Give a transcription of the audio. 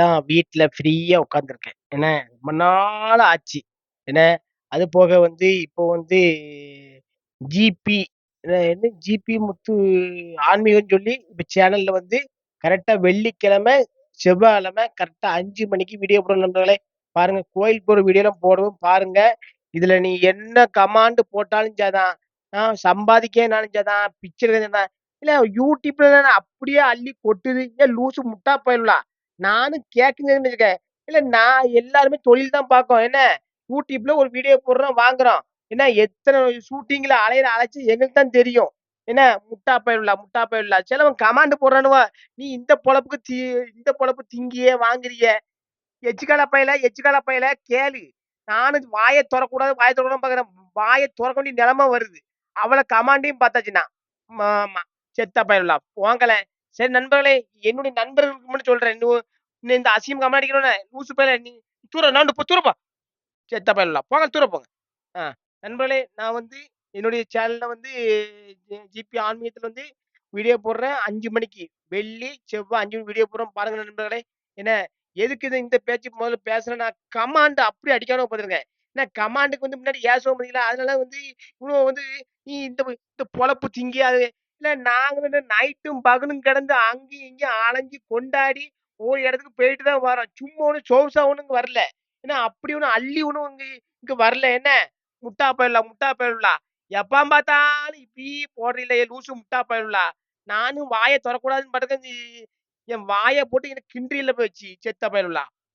தான் வீட்டில் ஃப்ரீயாக உட்காந்துருக்கேன். என்ன ரொம்ப நாள் ஆச்சு. என்ன அது போக வந்து இப்போ வந்து ஜிபி என்ன ஜிபி முத்து ஆன்மீகம்ன்னு சொல்லி இப்போ சேனலில் வந்து கரெக்டாக வெள்ளிக்கிழமை, செவ்வாய்க்கிழமை கரெக்டாக அஞ்சு மணிக்கு வீடியோ போடுறேன் நண்பர்களே. பாருங்கள் கோயிலுக்கு போகிற வீடியோலாம் போடுவோம் பாருங்கள் இதில் நீ என்ன கமாண்டு போட்டாலும் சரிதான். ஆ சம்பாதிக்கனாலும் சரிதான், பிச்சை எடுக்கனாலும் யூடியூப்ல அப்படியே அள்ளி கொட்டுது. ஏன் லூசு முட்டா போயிடலாம் நானும் கேட்குறேன்னு வச்சுக்க. இல்ல நான் எல்லாருமே தொழில் தான் பார்க்கோம். என்ன யூடியூப்ல ஒரு வீடியோ போடுறோம், வாங்குறோம். என்ன எத்தனை ஷூட்டிங்ல அலையிற அழைச்சி எங்களுக்கு தான் தெரியும். என்ன முட்டா பயலுகளா, முட்டா பயலுகளா. சிலவன் கமாண்ட் போடுறானுவா நீ இந்த பொழப்புக்கு தி இந்த பொழப்பு திங்கியே, வாங்குறியே. எச்சுக்கால பயல, எச்சுக்கால பயல கேளு. நானும் வாயை தொறக்கக்கூடாது, வாயை தொறக்கணும்னு பார்க்குறேன். வாயை திறக்க வேண்டிய நிலமை வருது. அவள கமாண்டையும் பார்த்தாச்சுன்னா. ஆமா. செத்த பயிரில்லா போங்கலை சரி நண்பர்களே, என்னுடைய நண்பர்களுக்கு மட்டும் சொல்றேன். இன்னும் இந்த அசியம் கமெண்ட் அடிக்கிறவன, நூசு பயல நீ தூர நான் போ, தூரப்பா போ. செத்த போங்க தூர போங்க. ஆ நண்பர்களே, நான் வந்து என்னுடைய சேனலில் வந்து ஜி ஜிபி ஆன்மீகத்தில் வந்து வீடியோ போடுறேன் அஞ்சு மணிக்கு. வெள்ளி, செவ்வாய் அஞ்சு மணி வீடியோ போடுறோம் பாருங்க நண்பர்களே. என்ன எதுக்கு இது இந்த பேச்சு முதல்ல பேசுகிறேன் நான் கமாண்டு அப்படி அடிக்காம பார்த்துருக்கேன் என்ன கமாண்டுக்கு வந்து முன்னாடி ஏசுவோம் பார்த்தீங்களா? அதனால வந்து இவ்வளோ வந்து நீ இந்த இந்த பொழப்பு திங்கியாது. அது நாங்க நாங்களும் நைட்டும் பகலும் கிடந்து அங்கேயும் இங்கேயும் அலைஞ்சு கொண்டாடி ஒரு இடத்துக்கு போயிட்டு தான் வரோம். சும்மா ஒண்ணும் சொகுசா ஒண்ணும் வரல. ஏன்னா அப்படி ஒண்ணும் அள்ளி ஒன்றும் இங்க இங்க வரல. என்ன முட்டா போயிடலாம் முட்டா போயிடலாம் எப்பாம் பார்த்தாலும் இப்படி போடுறீங்களே லூசு முட்டா போயிடலாம் நானும் வாயை தொறக்கக்கூடாதுன்னு பாட்டுக்கு என் வாயை போட்டு எனக்கு கிண்டியில் போய் வச்சு செத்த போயிடலாம்